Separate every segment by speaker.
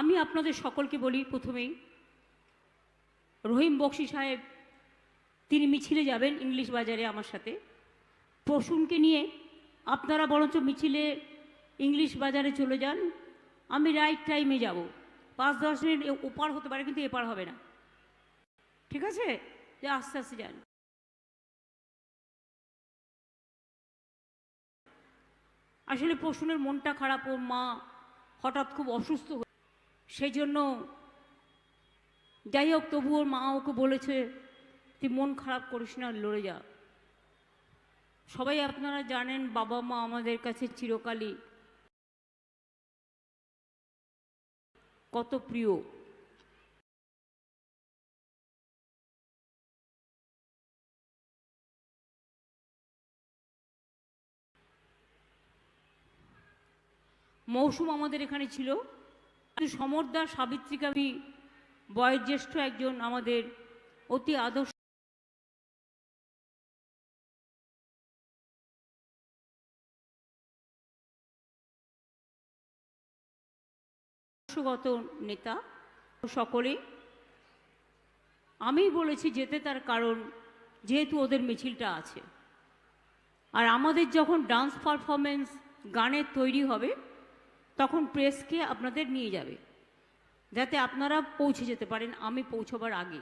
Speaker 1: আমি আপনাদের সকলকে বলি প্রথমেই, রহিম বক্সি সাহেব, তিনি মিছিলে যাবেন ইংলিশ বাজারে আমার সাথে। প্রসূনকে নিয়ে আপনারা বরঞ্চ মিছিলে ইংলিশ বাজারে চলে যান। আমি রাইট টাইমে যাব। পাঁচ দশ মিনিট ওপার হতে পারে, কিন্তু এপার হবে না। ঠিক আছে? যে আস্তে আস্তে যান। আসলে প্রসূনের মনটা খারাপ, ওর মা হঠাৎ খুব অসুস্থ হয়ে সেই জন্য যাই হোক তবু ওর মা ওকে বলেছে, তুই মন খারাপ করিস না, লড়ে যা। সবাই আপনারা জানেন, বাবা মা আমাদের কাছে চিরকালই কত প্রিয়। মৌসুম আমাদের এখানে ছিল সমরদার সাবিত্রিকা বি বয়োজ্যেষ্ঠ একজন আমাদের অতি আদর্শ আদর্শগত নেতা সকলে। আমি বলেছি যেতে তার কারণ যেহেতু ওদের মিছিলটা আছে। আর আমাদের যখন ডান্স পারফরমেন্স গানের তৈরি হবে তখন প্রেসকে আপনাদের নিয়ে যাবে। যাতে আপনারা পৌঁছে যেতে পারেন, আমি পৌঁছবার আগে।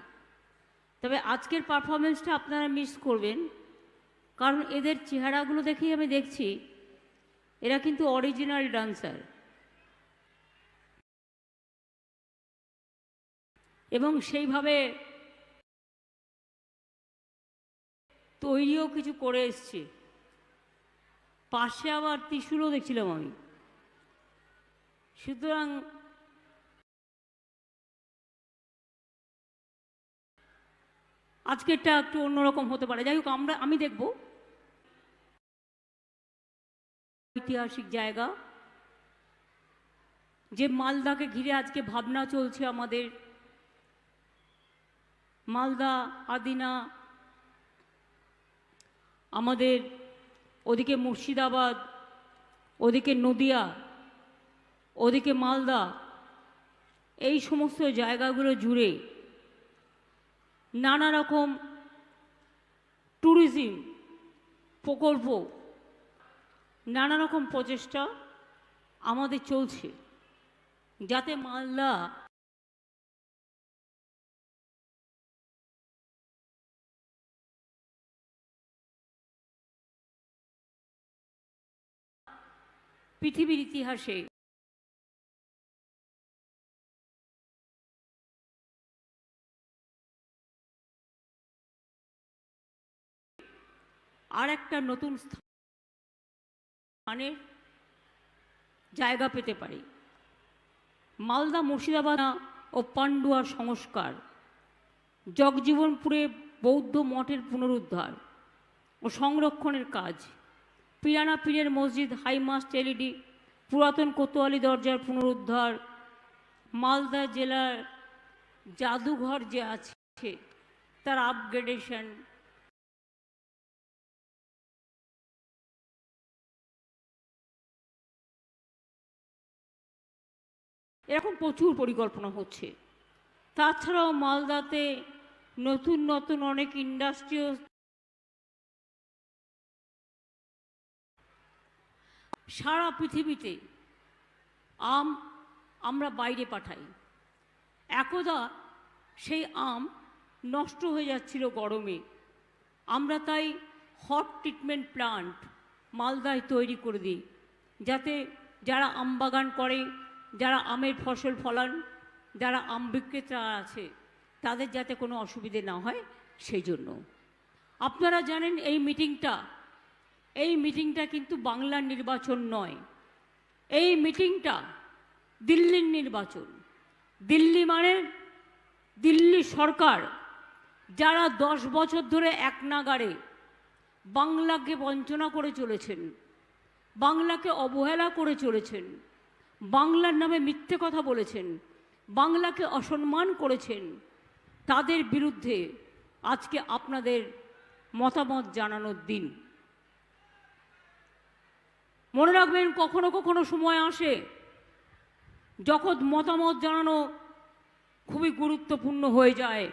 Speaker 1: তবে আজকের পারফরমেন্সটা আপনারা মিস করবেন। কারণ এদের চেহারাগুলো দেখেই আমি দেখছি, এরা কিন্তু অরিজিনাল ডান্সার এবং সেইভাবে তৈরিও কিছু করে এসছে। পাশে আবার ত্রিশুলও দেখছিলাম আমি। সুতরাং আজকেরটা একটু অন্যরকম হতে পারে। যাই হোক, আমরা, আমি দেখব। ঐতিহাসিক জায়গা। যে মালদাকে ঘিরে আজকে ভাবনা চলছে আমাদের। মালদা, আদিনা, আমাদের ওদিকে মুর্শিদাবাদ, ওদিকে নদিয়া। ওদিকে মালদা, এই সমস্ত জায়গাগুলো জুড়ে নানা রকম ট্যুরিজম প্রকল্প, নানা রকম প্রচেষ্টা আমাদের চলছে। যাতে মালদা পৃথিবীর ইতিহাসে আর একটা নতুন স্থানের জায়গা পেতে পারি। মালদা মুর্শিদাবাদ ও পান্ডুয়ার সংস্কার, জগজীবনপুরে বৌদ্ধ মঠের পুনরুদ্ধার ও সংরক্ষণের কাজ, পিরানা পীরের মসজিদ হাইমাস্ট এলইডি, পুরাতন কোতোয়ালি দরজার পুনরুদ্ধার, মালদা জেলার জাদুঘর যে আছে, তার আপগ্রেডেশন এরকম প্রচুর পরিকল্পনা হচ্ছে। তাছাড়াও মালদাতে নতুন নতুন অনেক ইন্ডাস্ট্রিও সারা পৃথিবীতে আম আমরা বাইরে পাঠাই। একদা সেই আম নষ্ট হয়ে যাচ্ছিল গরমে। আমরা তাই হট ট্রিটমেন্ট প্লান্ট মালদায় তৈরি করে দিই। যাতে যারা আম বাগান করে যারা আমের ফসল ফলান, যারা আম বিক্রেতা আছে, তাদের যাতে কোনো অসুবিধে না হয়, সেই জন্য। আপনারা জানেন এই মিটিংটা এই মিটিংটা কিন্তু বাংলার নির্বাচন নয়। এই মিটিংটা দিল্লির নির্বাচন। দিল্লি মানে দিল্লি সরকার, যারা দশ বছর ধরে এক নাগারে বাংলাকে বঞ্চনা করে চলেছেন, বাংলাকে অবহেলা করে চলেছেন বাংলার নামে মিথ্যে কথা বলেছেন, বাংলাকে অসম্মান করেছেন, তাদের বিরুদ্ধে আজকে আপনাদের মতামত জানানোর দিন। মনে রাখবেন, কখনো কখনো সময় আসে, যখন মতামত জানানো খুবই গুরুত্বপূর্ণ হয়ে যায়।